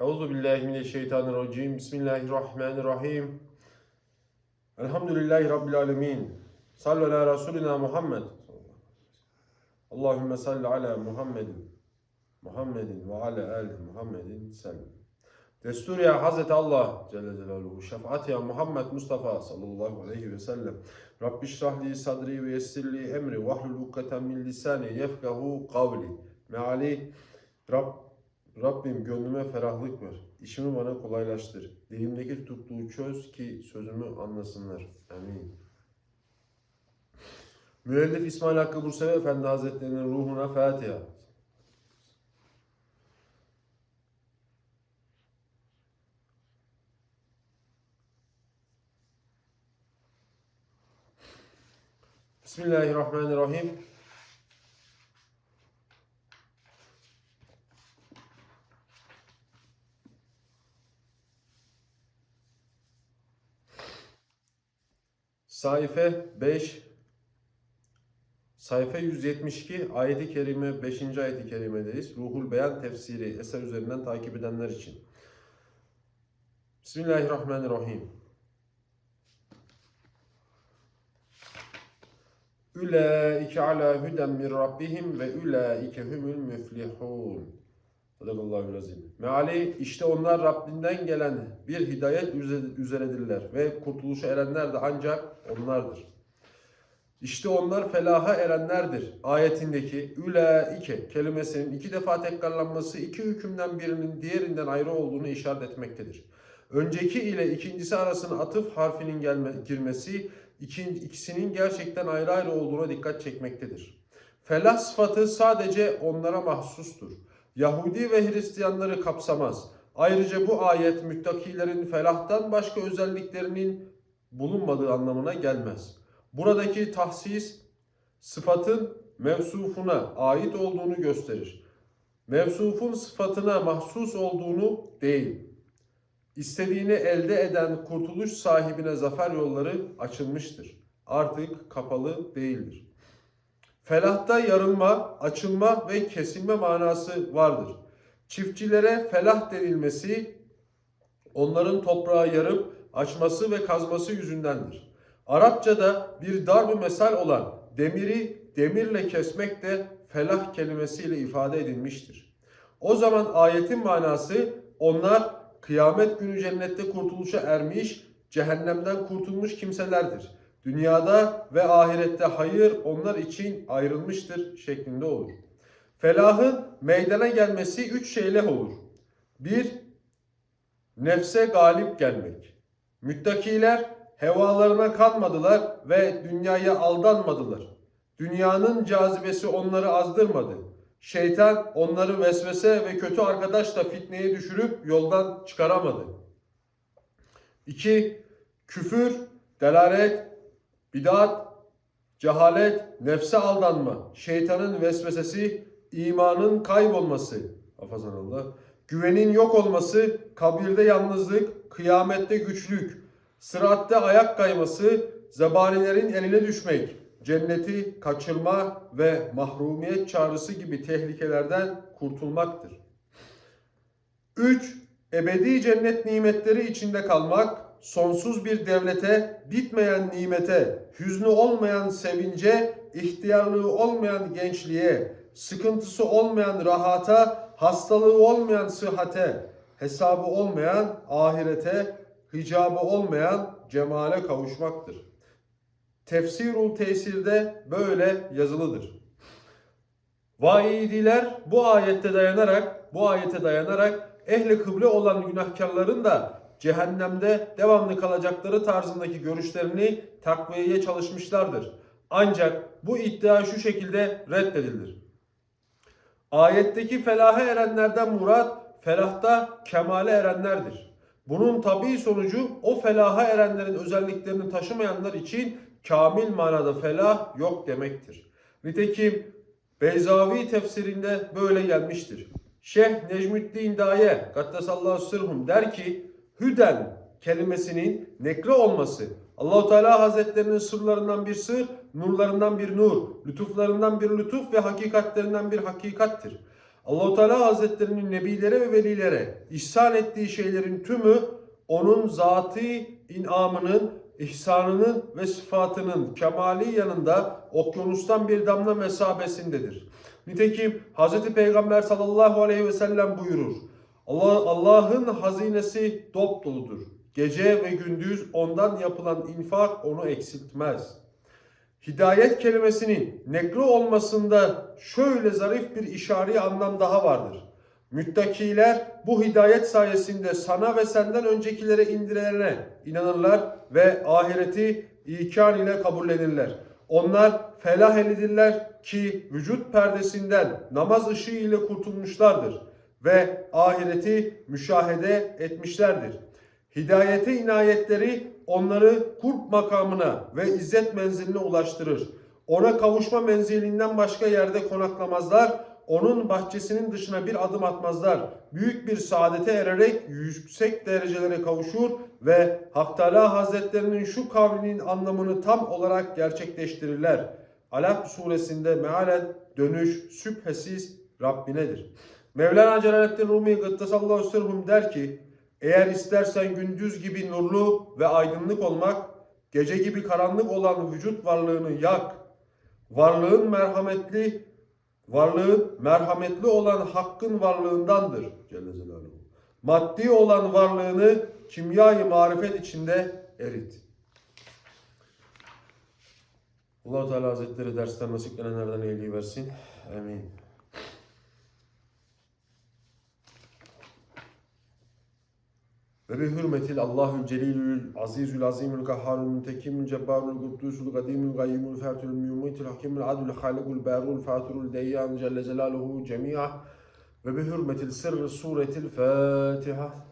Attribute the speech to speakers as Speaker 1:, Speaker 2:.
Speaker 1: Euzu billahi mineşşeytanirracim. Bismillahirrahmanirrahim. Elhamdülillahi rabbil alamin. Sallu ala Resulina Muhammed. Allahümme salli ala Muhammedin. Muhammedin ve ala ali Muhammedin sellem. Destur ya Hazreti Allah Celle Celaluhu. Şefaat ya Muhammed Mustafa sallallahu aleyhi ve sellem. Rabbi şrahli sadri ve yessirli emri. Vahlul ukdeten min lisani yefkahu kavli. Meali Rab, Rabbim gönlüme ferahlık ver. İşimi bana kolaylaştır. Dilimdeki tutukluğu çöz ki sözümü anlasınlar. Amin. Müellif İsmail Hakkı Bursevi Efendi Hazretleri'nin ruhuna Fatiha. Bismillahirrahmanirrahim. Sayfa 5 Sayfa 172 ayeti kerime 5. ayeti kerimedeyiz. Ruhul Beyan tefsiri eser üzerinden takip edenler için. Bismillahirrahmanirrahim. Ülaike ala huden min rabbihim ve ülaike humul müflihun. Sadakallahu azim. Meali işte onlar Rabbinden gelen bir hidayet üze- üzeredirler ve kurtuluşa erenler de ancak onlardır. İşte onlar felaha erenlerdir. Ayetindeki ülaike kelimesinin iki defa tekrarlanması iki hükümden birinin diğerinden ayrı olduğunu işaret etmektedir. Önceki ile ikincisi arasına atıf harfinin gelme, girmesi ikisinin gerçekten ayrı ayrı olduğuna dikkat çekmektedir. Felah sıfatı sadece onlara mahsustur. Yahudi ve Hristiyanları kapsamaz. Ayrıca bu ayet müttakilerin felahtan başka özelliklerinin bulunmadığı anlamına gelmez. Buradaki tahsis sıfatın mevsufuna ait olduğunu gösterir. Mevsufun sıfatına mahsus olduğunu değil. İstediğini elde eden kurtuluş sahibine zafer yolları açılmıştır. Artık kapalı değildir. Felahta yarılma, açılma ve kesilme manası vardır. Çiftçilere felah denilmesi onların toprağı yarıp açması ve kazması yüzündendir. Arapçada bir darb mesal olan demiri demirle kesmek de felah kelimesiyle ifade edilmiştir. O zaman ayetin manası onlar kıyamet günü cennette kurtuluşa ermiş, cehennemden kurtulmuş kimselerdir. Dünyada ve ahirette hayır onlar için ayrılmıştır şeklinde olur. Felahın meydana gelmesi üç şeyle olur. Bir, nefse galip gelmek. Müttakiler hevalarına kanmadılar ve dünyaya aldanmadılar. Dünyanın cazibesi onları azdırmadı. Şeytan onları vesvese ve kötü arkadaşla fitneye düşürüp yoldan çıkaramadı. 2. Küfür, delalet, bidat, cehalet, nefse aldanma, şeytanın vesvesesi, imanın kaybolması, hafazanallah, güvenin yok olması, kabirde yalnızlık, kıyamette güçlük, sıratta ayak kayması, zebanilerin eline düşmek, cenneti kaçırma ve mahrumiyet çağrısı gibi tehlikelerden kurtulmaktır. 3. Ebedi cennet nimetleri içinde kalmak, sonsuz bir devlete, bitmeyen nimete, hüznü olmayan sevince, ihtiyarlığı olmayan gençliğe, sıkıntısı olmayan rahata, hastalığı olmayan sıhhate, hesabı olmayan ahirete, hicabı olmayan cemale kavuşmaktır. Tefsirul tesirde böyle yazılıdır. Vaidiler bu ayette dayanarak, bu ayete dayanarak ehli kıble olan günahkarların da cehennemde devamlı kalacakları tarzındaki görüşlerini takviyeye çalışmışlardır. Ancak bu iddia şu şekilde reddedilir. Ayetteki felaha erenlerden murat felahta kemale erenlerdir. Bunun tabii sonucu o felaha erenlerin özelliklerini taşımayanlar için kamil manada felah yok demektir. Nitekim Beyzavi tefsirinde böyle gelmiştir. Şeyh Necmuddin Daye Gaddesallahu sırhum der ki Hüden kelimesinin nekre olması Allahu Teala Hazretlerinin sırlarından bir sır, nurlarından bir nur, lütuflarından bir lütuf ve hakikatlerinden bir hakikattir. Allahu Teala Hazretlerinin nebilere ve velilere ihsan ettiği şeylerin tümü onun zatı inamının, ihsanının ve sıfatının kemali yanında okyanustan bir damla mesabesindedir. Nitekim Hz. Peygamber sallallahu aleyhi ve sellem buyurur. Allah Allah'ın hazinesi dop doludur. Gece ve gündüz ondan yapılan infak onu eksiltmez. Hidayet kelimesinin nekro olmasında şöyle zarif bir işari anlam daha vardır. Müttakiler bu hidayet sayesinde sana ve senden öncekilere indirilene inanırlar ve ahireti ikan ile kabullenirler. Onlar felah elidirler ki vücut perdesinden namaz ışığı ile kurtulmuşlardır ve ahireti müşahede etmişlerdir. Hidayete inayetleri onları kurp makamına ve izzet menziline ulaştırır. Ona kavuşma menzilinden başka yerde konaklamazlar. Onun bahçesinin dışına bir adım atmazlar. Büyük bir saadete ererek yüksek derecelere kavuşur ve Hak Hazretlerinin şu kavlinin anlamını tam olarak gerçekleştirirler. Alak suresinde mealen dönüş şüphesiz Rabbinedir. Mevlana Celaleddin Rumi Gıddesallahu sırhum der ki eğer istersen gündüz gibi nurlu ve aydınlık olmak, gece gibi karanlık olan vücut varlığını yak. Varlığın merhametli, varlığın merhametli olan hakkın varlığındandır Celle. Maddi olan varlığını kimyayı marifet içinde erit. Allah Teala Hazretleri dersten nasiplenenlerden iyiliği versin. Amin. Ve bi hürmetil Allahül Celilül Azizül Azimül Kahharul Müntekimül Cebbarul Kuddusul Kadimül Gayyimul Fertül Mümitil Hakimül Adül Halikul Berul Faturul Deyyan Celle Celaluhu Cemi'a ve bi hürmetil Sırrı Suretil Fatiha